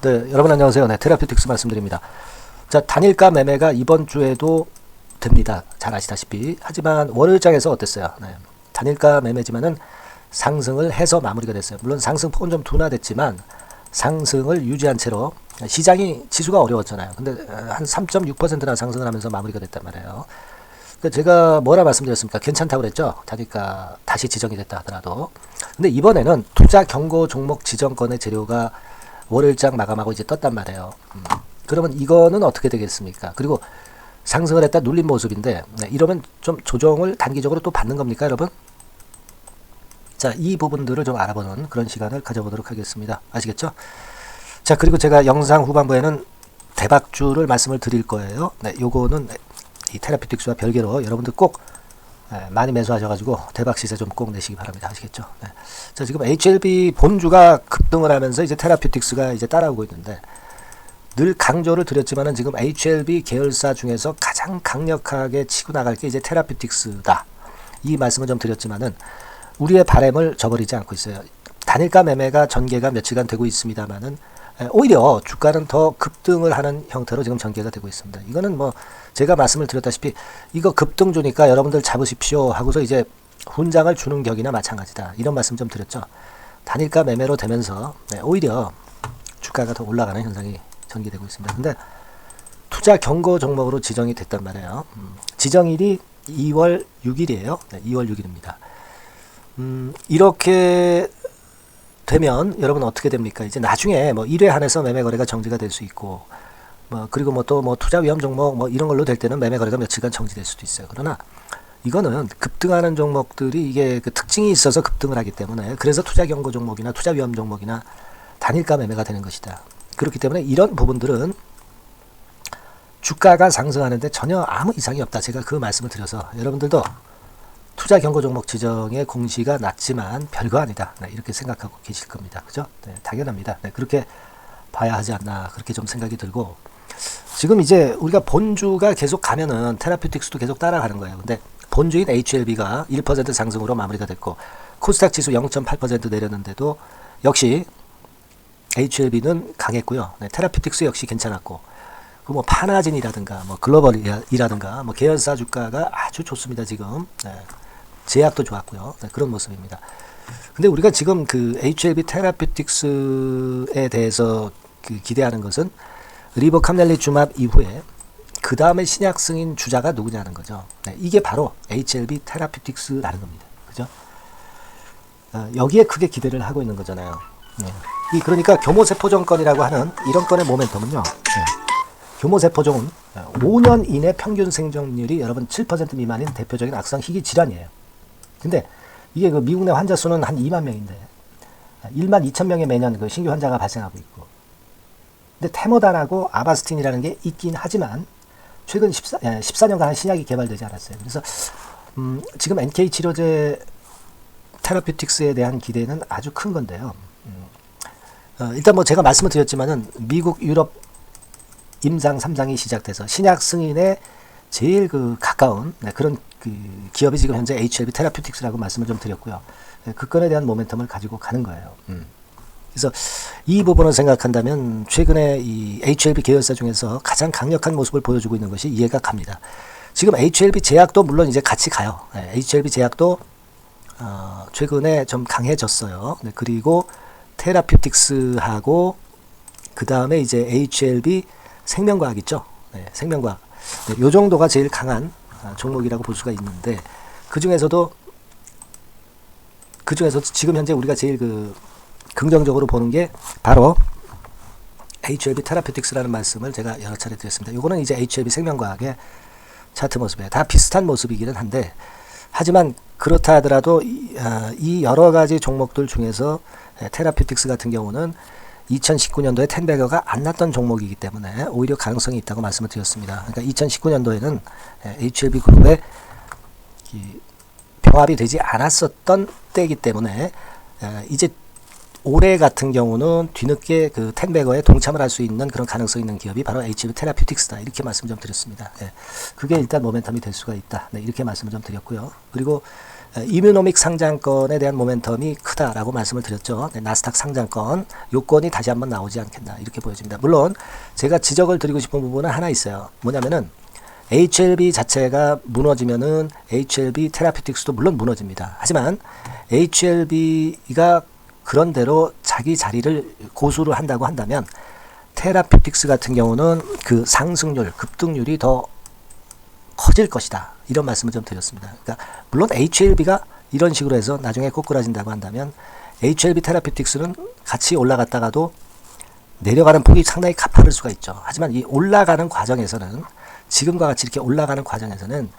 네, 여러분 안녕하세요. 네, 테라피틱스 말씀드립니다. 자, 단일가 매매가 이번 주에도 됩니다. 잘 아시다시피. 하지만 월요일장에서 어땠어요? 네, 단일가 매매지만은 상승을 해서 마무리가 됐어요. 물론 상승폭은 좀 둔화됐지만 상승을 유지한 채로 시장이 지수가 어려웠잖아요. 근데 한 3.6%나 상승을 하면서 마무리가 됐단 말이에요. 그 제가 뭐라 말씀드렸습니까? 괜찮다고 그랬죠? 다니까 다시 지정이 됐다 하더라도. 근데 이번에는 투자 경고 종목 지정권의 재료가 월요일장 마감하고 이제 떴단 말이에요. 음. 그러면 이거는 어떻게 되겠습니까? 그리고 상승을 했다 눌린 모습인데 네, 이러면 좀 조정을 단기적으로 또 받는 겁니까, 여러분? 자, 이 부분들을 좀 알아보는 그런 시간을 가져보도록 하겠습니다. 아시겠죠? 자, 그리고 제가 영상 후반부에는 대박주를 말씀을 드릴 거예요. 네, 요거는 이 테라피틱스와 별개로 여러분들 꼭 네, 많이 매수하셔가지고 대박 시세 좀 꼭 내시기 바랍니다. 아시겠죠? 네. 자, 지금 HLB 본주가 급등을 하면서 이제 테라피틱스가 이제 따라오고 있는데 늘 강조를 드렸지만은 지금 HLB 계열사 중에서 가장 강력하게 치고 나갈 게 이제 테라피틱스다. 이 말씀을 좀 드렸지만은 우리의 바램을 저버리지 않고 있어요. 단일가 매매가 전개가 며칠간 되고 있습니다만은 오히려 주가는 더 급등을 하는 형태로 지금 전개가 되고 있습니다. 이거는 뭐 제가 말씀을 드렸다시피 이거 급등 주니까 여러분들 잡으십시오 하고서 이제 훈장을 주는 격이나 마찬가지다. 이런 말씀 좀 드렸죠. 단일가 매매로 되면서 네, 오히려 주가가 더 올라가는 현상이 전개되고 있습니다. 근데 투자 경고 종목으로 지정이 됐단 말이에요. 음, 지정일이 2월 6일이에요. 네, 2월 6일입니다. 음, 이렇게 되면 여러분 어떻게 됩니까? 이제 나중에 뭐 1회 한해서 매매 거래가 정지가 될 수 있고 뭐 그리고 뭐또뭐 투자 위험 종목 뭐 이런 걸로 될 때는 매매 거래가 며칠간 정지될 수도 있어요. 그러나 이거는 급등하는 종목들이 이게 그 특징이 있어서 급등을 하기 때문에 그래서 투자 경고 종목이나 투자 위험 종목이나 단일가 매매가 되는 것이다. 그렇기 때문에 이런 부분들은 주가가 상승하는데 전혀 아무 이상이 없다. 제가 그 말씀을 드려서 여러분들도 투자 경고 종목 지정의 공시가 낮지만 별거 아니다. 네, 이렇게 생각하고 계실 겁니다. 그죠? 네, 당연합니다. 네, 그렇게 봐야 하지 않나 그렇게 좀 생각이 들고 지금 이제 우리가 본주가 계속 가면은 테라피틱스도 계속 따라가는 거예요. 근데 본주인 HLB가 1% 상승으로 마무리가 됐고 코스닥 지수 0.8% 내렸는데도 역시 HLB는 강했고요. 네, 테라피틱스 역시 괜찮았고 그뭐 파나진이라든가 뭐 글로벌이라든가 뭐 계열사 주가가 아주 좋습니다 지금 네, 제약도 좋았고요 네, 그런 모습입니다. 근데 우리가 지금 그 HLB 테라피틱스에 대해서 그 기대하는 것은 리버 주합 이후에 그 다음에 신약 승인 주자가 누구냐는 거죠. 네, 이게 바로 HLB 테라피틱스라는 겁니다. 그죠? 어, 여기에 크게 기대를 하고 있는 거잖아요. 네. 이 그러니까 교모세포 정권이라고 하는 이런 건의 모멘텀은요. 네. 교모세포종은 5년 이내 평균 생존율이 여러분 7% 미만인 대표적인 악성 희귀 질환이에요. 근데 이게 그 미국 내 환자 수는 한 2만 명인데 1만 2천 명의 매년 그 신규 환자가 발생하고 있고 근데 테모단하고 아바스틴이라는 게 있긴 하지만 최근 14, 14년간 신약이 개발되지 않았어요. 그래서 음, 지금 NK 치료제 테라피틱스에 대한 기대는 아주 큰 건데요. 음, 어, 일단 뭐 제가 말씀을 드렸지만은 미국, 유럽 임상 3장이 시작돼서 신약 승인에 제일 그 가까운 네, 그런 그 기업이 지금 현재 HLB 테라피틱스라고 말씀을 좀 드렸고요. 네, 그 건에 대한 모멘텀을 가지고 가는 거예요. 음. 그래서 이 부분을 생각한다면 최근에 이 HLB 계열사 중에서 가장 강력한 모습을 보여주고 있는 것이 이해가 갑니다. 지금 HLB 제약도 물론 이제 같이 가요. 네, HLB 제약도 어, 최근에 좀 강해졌어요. 네, 그리고 테라피틱스하고 그 다음에 이제 HLB 생명과학 있죠. 네, 생명과학. 네, 요 정도가 제일 강한 아, 종목이라고 볼 수가 있는데 그 중에서도 그 중에서 지금 현재 우리가 제일 그 긍정적으로 보는 게 바로 HLB 테라피틱스라는 말씀을 제가 여러 차례 드렸습니다. 요거는 이제 HLB 생명과학의 차트 모습이에요. 다 비슷한 모습이기는 한데 하지만 그렇다 하더라도 이, 아, 이 여러 가지 종목들 중에서 테라피틱스 같은 경우는 2019년도에 텐베거가 안 났던 종목이기 때문에 오히려 가능성이 있다고 말씀을 드렸습니다. 그러니까 2019년도에는 HLB 그룹의 병합이 되지 않았었던 때이기 때문에 이제 올해 같은 경우는 뒤늦게 그 텐베거에 동참을 할 수 있는 그런 가능성 있는 기업이 바로 HB 테라피틱스다 이렇게 말씀 좀 드렸습니다. 예. 그게 일단 모멘텀이 될 수가 있다. 네, 이렇게 말씀을 좀 드렸고요. 그리고 에, 이뮤노믹 상장권에 대한 모멘텀이 크다라고 말씀을 드렸죠. 네, 나스닥 상장권 요건이 다시 한번 나오지 않겠나 이렇게 보여집니다. 물론 제가 지적을 드리고 싶은 부분은 하나 있어요. 뭐냐면은 HLB 자체가 무너지면은 HLB 테라피틱스도 물론 무너집니다. 하지만 HLB가 그런대로 자기 자리를 고수를 한다고 한다면 테라피틱스 같은 경우는 그 상승률, 급등률이 더 커질 것이다. 이런 말씀을 좀 드렸습니다. 그러니까 물론 HLB가 이런 식으로 해서 나중에 꼬꾸라진다고 한다면 HLB 테라피틱스는 같이 올라갔다가도 내려가는 폭이 상당히 가파를 수가 있죠. 하지만 이 올라가는 과정에서는 지금과 같이 이렇게 올라가는 과정에서는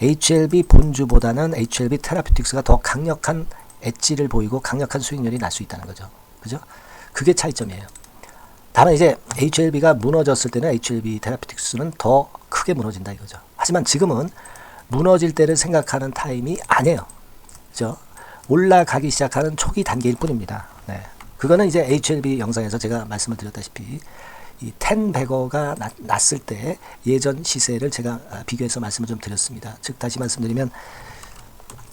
HLB 본주보다는 HLB 테라피틱스가 더 강력한 엣지를 보이고 강력한 수익률이 날 수 있다는 거죠. 그죠? 그게 차이점이에요. 다만 이제 HLB가 무너졌을 때는 HLB 테라피틱스는 더 크게 무너진다 이거죠. 하지만 지금은 무너질 때를 생각하는 타임이 아니에요. 그죠? 올라가기 시작하는 초기 단계일 뿐입니다. 네. 그거는 이제 HLB 영상에서 제가 말씀을 드렸다시피 이 10배거가 났을 때 예전 시세를 제가 아, 비교해서 말씀을 좀 드렸습니다. 즉 다시 말씀드리면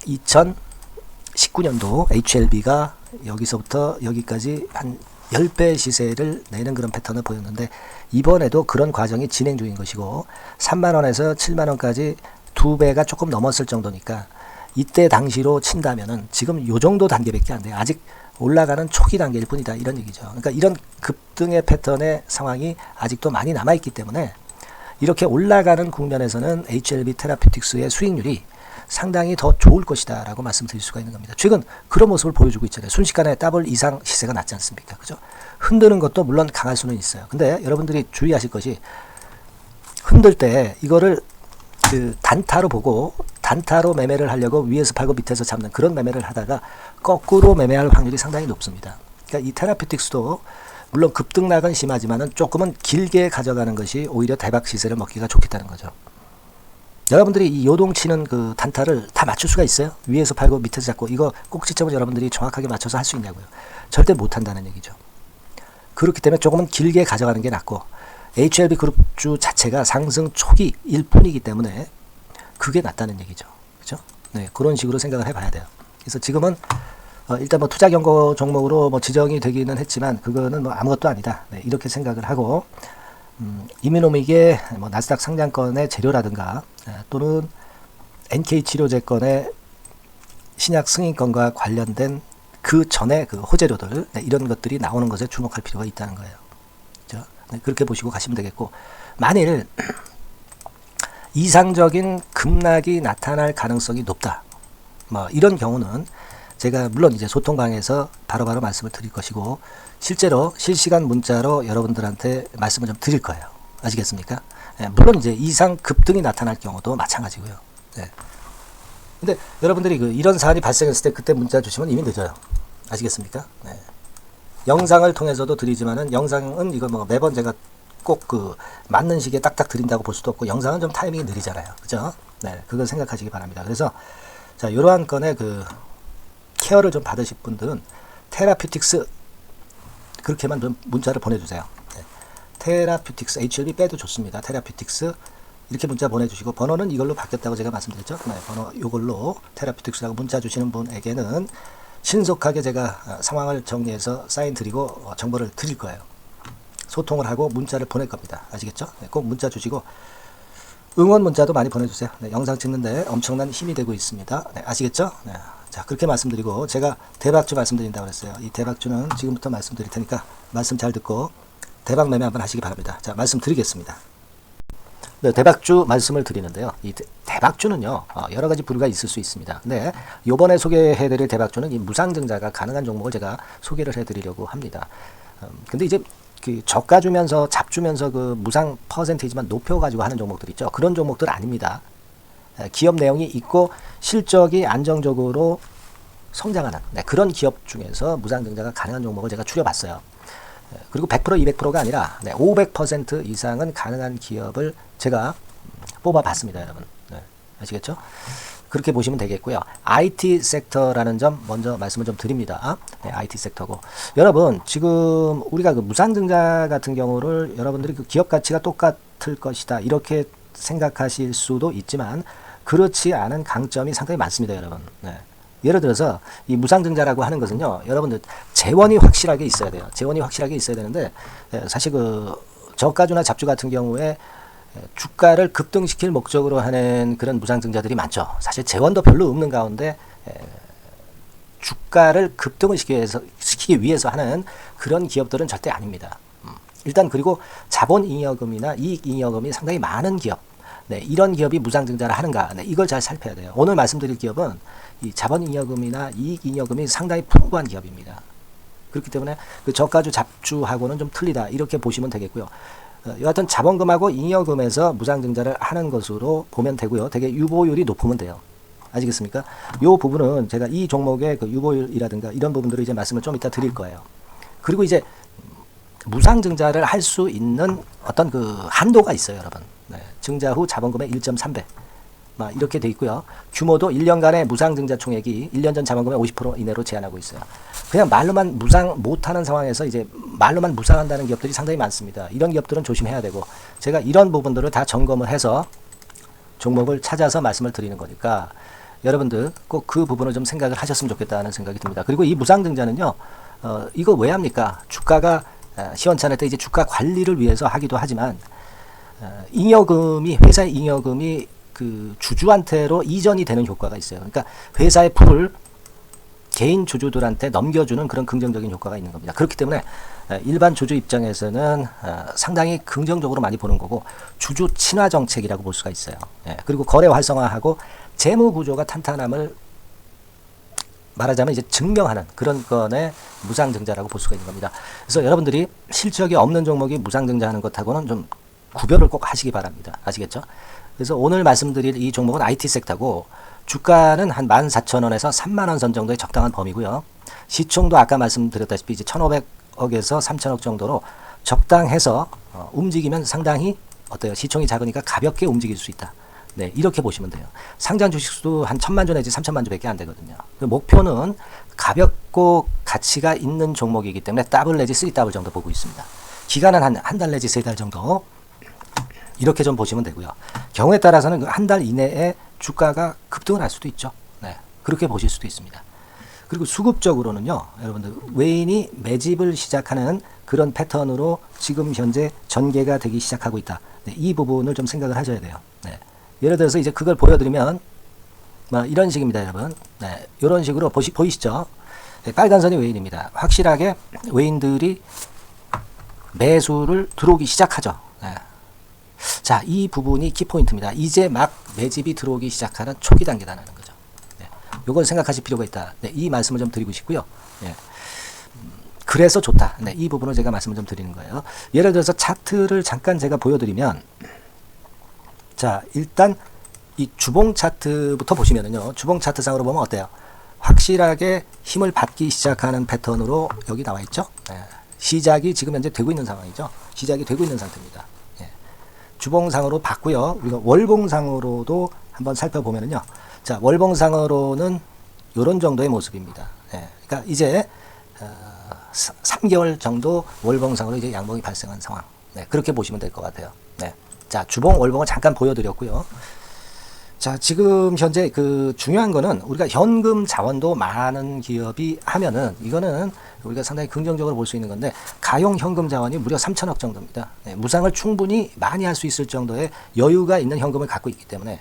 2019년도 HLB가 여기서부터 여기까지 한 10배 시세를 내는 그런 패턴을 보였는데 이번에도 그런 과정이 진행 중인 것이고 3만원에서 7만원까지 두 배가 조금 넘었을 정도니까 이때 당시로 친다면은 지금 요 정도 단계밖에 안 돼요. 아직 올라가는 초기 단계일 뿐이다 이런 얘기죠. 그러니까 이런 급등의 패턴의 상황이 아직도 많이 남아 있기 때문에 이렇게 올라가는 국면에서는 HLB 테라피틱스의 수익률이 상당히 더 좋을 것이다 라고 말씀드릴 수가 있는 겁니다. 최근 그런 모습을 보여주고 있잖아요. 순식간에 더블 이상 시세가 났지 않습니까? 그죠? 흔드는 것도 물론 강할 수는 있어요. 근데 여러분들이 주의하실 것이 흔들 때 이거를 그 단타로 보고 단타로 매매를 하려고 위에서 팔고 밑에서 잡는 그런 매매를 하다가 거꾸로 매매할 확률이 상당히 높습니다. 그러니까 이 테라피틱스도 물론 급등락은 심하지만은 조금은 길게 가져가는 것이 오히려 대박 시세를 먹기가 좋겠다는 거죠. 여러분들이 이 요동치는 그 단타를 다 맞출 수가 있어요? 위에서 팔고 밑에서 잡고 이거 꼭지점을 여러분들이 정확하게 맞춰서 할 수 있냐고요? 절대 못 한다는 얘기죠. 그렇기 때문에 조금은 길게 가져가는 게 낫고 HLB 그룹주 자체가 상승 초기일 뿐이기 때문에 그게 낫다는 얘기죠. 그죠? 네, 그런 식으로 생각을 해봐야 돼요. 그래서 지금은 어, 일단 뭐 투자 경고 종목으로 뭐 지정이 되기는 했지만 그거는 뭐 아무것도 아니다. 네, 이렇게 생각을 하고 음, 이미노믹의 뭐 나스닥 상장권의 재료라든가 에, 또는 NK 치료제권의 신약 승인권과 관련된 그 전에 그 호재료들 네, 이런 것들이 나오는 것에 주목할 필요가 있다는 거예요. 네, 그렇게 보시고 가시면 되겠고 만일 이상적인 급락이 나타날 가능성이 높다. 뭐 이런 경우는 제가 물론 이제 소통방에서 바로바로 말씀을 드릴 것이고 실제로 실시간 문자로 여러분들한테 말씀을 좀 드릴 거예요. 아시겠습니까? 예, 물론 이제 이상 급등이 나타날 경우도 마찬가지고요. 네. 근데 여러분들이 그 이런 사안이 발생했을 때 그때 문자 주시면 이미 늦어요. 아시겠습니까? 네. 영상을 통해서도 드리지만은 영상은 이거 뭐 매번 제가 꼭 그 맞는 시기에 딱딱 드린다고 볼 수도 없고 영상은 좀 타이밍이 느리잖아요. 그죠? 네. 그걸 생각하시기 바랍니다. 그래서 자, 이러한 건의 그 케어를 좀 받으실 분들은 테라피틱스 그렇게만 좀 문자를 보내주세요. 네. 테라피틱스 HLB 빼도 좋습니다. 테라피틱스 이렇게 문자 보내주시고 번호는 이걸로 바뀌었다고 제가 말씀드렸죠. 네, 번호 이걸로 테라피틱스라고 문자 주시는 분에게는 신속하게 제가 어, 상황을 정리해서 사인 드리고 어, 정보를 드릴 거예요. 소통을 하고 문자를 보낼 겁니다. 아시겠죠? 네, 꼭 문자 주시고 응원 문자도 많이 보내주세요. 네, 영상 찍는데 엄청난 힘이 되고 있습니다. 네, 아시겠죠? 네. 자, 그렇게 말씀드리고 제가 대박주 말씀드린다고 그랬어요. 이 대박주는 지금부터 말씀드릴 테니까 말씀 잘 듣고 대박 매매 한번 하시기 바랍니다. 자, 말씀드리겠습니다. 네, 대박주 말씀을 드리는데요. 이 대, 박주는요 어, 여러 가지 부류가 있을 수 있습니다. 근데 요번에 소개해드릴 대박주는 이 무상증자가 가능한 종목을 제가 소개를 해드리려고 합니다. 음, 근데 이제 그 저가 주면서 잡 주면서 그 무상 퍼센테이지만 높여가지고 하는 종목들 있죠. 그런 종목들 아닙니다. 기업 내용이 있고 실적이 안정적으로 성장하는 네, 그런 기업 중에서 무상증자가 가능한 종목을 제가 추려봤어요. 그리고 100% 200%가 아니라 네, 500% 이상은 가능한 기업을 제가 뽑아봤습니다, 여러분. 네, 아시겠죠? 그렇게 보시면 되겠고요. IT 섹터라는 점 먼저 말씀을 좀 드립니다. 네, IT 섹터고 여러분 지금 우리가 그 무상증자 같은 경우를 여러분들이 그 기업 가치가 똑같을 것이다 이렇게 생각하실 수도 있지만 그렇지 않은 강점이 상당히 많습니다, 여러분. 네. 예를 들어서 이 무상증자라고 하는 것은요, 여러분들 재원이 확실하게 있어야 돼요. 재원이 확실하게 있어야 되는데 예, 사실 그 저가주나 잡주 같은 경우에 예, 주가를 급등시킬 목적으로 하는 그런 무상증자들이 많죠. 사실 재원도 별로 없는 가운데 예, 주가를 급등을 시키기 위해서, 시키기 위해서 하는 그런 기업들은 절대 아닙니다. 음, 일단 그리고 자본잉여금이나 이익잉여금이 상당히 많은 기업, 네, 이런 기업이 무상증자를 하는가, 네, 이걸 잘 살펴야 돼요. 오늘 말씀드릴 기업은 이 자본잉여금이나 이익잉여금이 상당히 풍부한 기업입니다. 그렇기 때문에 그 저가주 잡주하고는 좀 틀리다 이렇게 보시면 되겠고요. 어, 여하튼 자본금하고 잉여금에서 무상증자를 하는 것으로 보면 되고요. 되게 유보율이 높으면 돼요. 아시겠습니까? 요 부분은 제가 이 종목의 그 유보율이라든가 이런 부분들을 이제 말씀을 좀 이따 드릴 거예요. 그리고 이제 무상증자를 할 수 있는 어떤 그 한도가 있어요, 여러분. 네. 증자 후 자본금의 1.3배. 막 이렇게 돼 있고요. 규모도 1년간의 무상증자 총액이 1년 전 자본금의 50% 이내로 제한하고 있어요. 그냥 말로만 무상 못하는 상황에서 이제 말로만 무상한다는 기업들이 상당히 많습니다. 이런 기업들은 조심해야 되고 제가 이런 부분들을 다 점검을 해서 종목을 찾아서 말씀을 드리는 거니까 여러분들 꼭 그 부분을 좀 생각을 하셨으면 좋겠다는 생각이 듭니다. 그리고 이 무상증자는요, 어, 이거 왜 합니까? 주가가 어, 시원찮을 때 이제 주가 관리를 위해서 하기도 하지만 어, 잉여금이 회사의 잉여금이 그 주주한테로 이전이 되는 효과가 있어요. 그러니까 회사의 풀을 개인 주주들한테 넘겨주는 그런 긍정적인 효과가 있는 겁니다. 그렇기 때문에 어, 일반 주주 입장에서는 어, 상당히 긍정적으로 많이 보는 거고 주주 친화 정책이라고 볼 수가 있어요. 예, 그리고 거래 활성화하고 재무 구조가 탄탄함을 말하자면 이제 증명하는 그런 건의 무상증자라고 볼 수가 있는 겁니다. 그래서 여러분들이 실적이 없는 종목이 무상증자하는 것하고는 좀 구별을 꼭 하시기 바랍니다. 아시겠죠? 그래서 오늘 말씀드릴 이 종목은 IT 섹터고 주가는 한 14,000원에서 3만 원 선 정도의 적당한 범위고요. 시총도 아까 말씀드렸다시피 이제 1,500억에서 3,000억 정도로 적당해서 어, 움직이면 상당히 어때요? 시총이 작으니까 가볍게 움직일 수 있다. 네, 이렇게 보시면 돼요. 상장 주식수도 한 천만 주 내지 삼천만 주밖에 안 되거든요. 그 목표는 가볍고 가치가 있는 종목이기 때문에 더블 내지 쓰리 더블 정도 보고 있습니다. 기간은 한 한 달 내지 세 달 정도 이렇게 좀 보시면 되고요. 경우에 따라서는 그한달 이내에 주가가 급등을 할 수도 있죠. 네, 그렇게 보실 수도 있습니다. 그리고 수급적으로는요, 여러분들 외인이 매집을 시작하는 그런 패턴으로 지금 현재 전개가 되기 시작하고 있다. 네, 이 부분을 좀 생각을 하셔야 돼요. 네. 예를 들어서 이제 그걸 보여드리면 뭐 이런 식입니다, 여러분. 네, 이런 식으로 보시, 보이시죠? 네, 빨간 선이 외인입니다. 확실하게 외인들이 매수를 들어오기 시작하죠. 네. 자, 이 부분이 키포인트입니다. 이제 막 매집이 들어오기 시작하는 초기 단계라는 거죠. 네. 요걸 생각하실 필요가 있다. 네, 이 말씀을 좀 드리고 싶고요. 네. 음, 그래서 좋다. 네, 이 부분을 제가 말씀을 좀 드리는 거예요. 예를 들어서 차트를 잠깐 제가 보여드리면, 자, 일단 이 주봉 차트부터 보시면은요, 주봉 차트상으로 보면 어때요? 확실하게 힘을 받기 시작하는 패턴으로 여기 나와 있죠? 네. 시작이 지금 현재 되고 있는 상황이죠. 시작이 되고 있는 상태입니다. 예. 주봉상으로 봤고요. 우리가 월봉상으로도 한번 살펴보면은요. 자, 월봉상으로는 이런 정도의 모습입니다. 예. 그러니까 이제 어, 3개월 정도 월봉상으로 이제 양봉이 발생한 상황. 네, 그렇게 보시면 될 것 같아요. 네. 자, 주봉, 월봉을 잠깐 보여드렸고요. 자, 지금 현재 그 중요한 거는 우리가 현금 자원도 많은 기업이 하면은 이거는 우리가 상당히 긍정적으로 볼 수 있는 건데 가용 현금 자원이 무려 3천억 정도입니다. 네, 무상을 충분히 많이 할 수 있을 정도의 여유가 있는 현금을 갖고 있기 때문에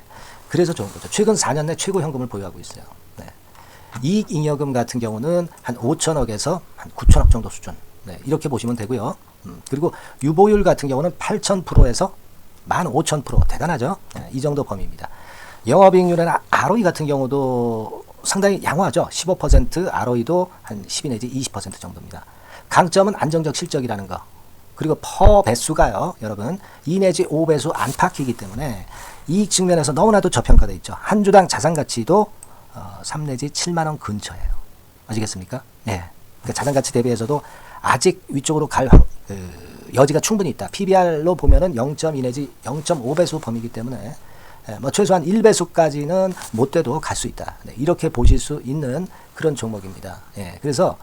그래서 좋은 거죠. 최근 4년 내 최고 현금을 보유하고 있어요. 네. 이익 잉여금 같은 경우는 한 5천억에서 한 9천억 정도 수준. 네, 이렇게 보시면 되고요. 음, 그리고 유보율 같은 경우는 8,000%에서 15,000% 대단하죠. 네, 이 정도 범위입니다. 영업이익률이나 ROE 같은 경우도 상당히 양호하죠. 15% ROE도 한 12 내지 20% 정도입니다. 강점은 안정적 실적이라는 거. 그리고 퍼 배수가요, 여러분 2 내지 5배수 안팎이기 때문에 이익 측면에서 너무나도 저평가돼 있죠. 한 주당 자산 가치도 어, 3 내지 7만 원 근처예요. 아시겠습니까? 네. 그러니까 자산 가치 대비해서도 아직 위쪽으로 갈 확- 그, 여지가 충분히 있다. PBR로 보면은 0.2 내지 0.5배수 범위이기 때문에 예, 뭐 최소한 1배수까지는 못 돼도 갈 수 있다. 네, 이렇게 보실 수 있는 그런 종목입니다. 예, 그래서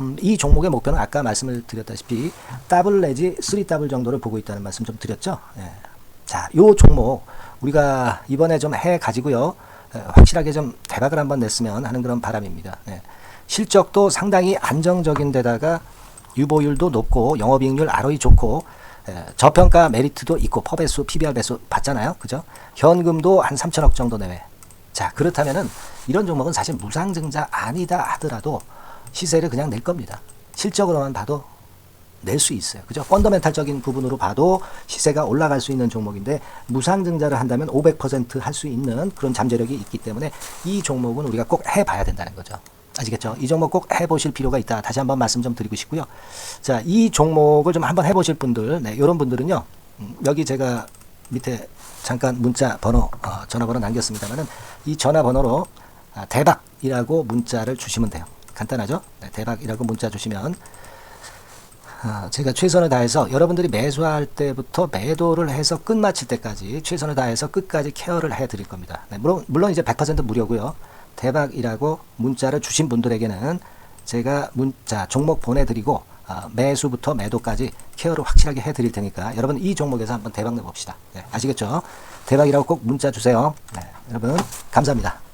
음, 이 종목의 목표는 아까 말씀을 드렸다시피 더블 내지 쓰리 더블 정도를 보고 있다는 말씀 좀 드렸죠. 예. 자, 요 종목 우리가 이번에 좀 해 가지고요. 에, 확실하게 좀 대박을 한번 냈으면 하는 그런 바람입니다. 네. 실적도 상당히 안정적인 데다가 유보율도 높고 영업이익률 ROE 좋고 에, 저평가 메리트도 있고 퍼배수, PBR 배수 봤잖아요. 그죠? 현금도 한 3천억 정도 내외. 자, 그렇다면은 이런 종목은 사실 무상증자 아니다 하더라도 시세를 그냥 낼 겁니다. 실적으로만 봐도 낼 수 있어요. 그죠? 펀더멘탈적인 부분으로 봐도 시세가 올라갈 수 있는 종목인데 무상증자를 한다면 500%할 수 있는 그런 잠재력이 있기 때문에 이 종목은 우리가 꼭 해봐야 된다는 거죠. 아시겠죠? 이 종목 꼭 해보실 필요가 있다. 다시 한번 말씀 좀 드리고 싶고요. 자, 이 종목을 좀 한번 해보실 분들, 네, 이런 분들은요. 음, 여기 제가 밑에 잠깐 문자 번호, 어, 전화번호 남겼습니다만은 이 전화번호로 아, 대박이라고 문자를 주시면 돼요. 간단하죠? 네, 대박이라고 문자 주시면 아, 제가 최선을 다해서 여러분들이 매수할 때부터 매도를 해서 끝마칠 때까지 최선을 다해서 끝까지 케어를 해 드릴 겁니다. 네, 물론, 물론 이제 100% 무료고요. 대박이라고 문자를 주신 분들에게는 제가 문자 종목 보내드리고 아, 매수부터 매도까지 케어를 확실하게 해 드릴 테니까 여러분 이 종목에서 한번 대박 내봅시다. 네, 아시겠죠? 대박이라고 꼭 문자 주세요. 네, 여러분 감사합니다.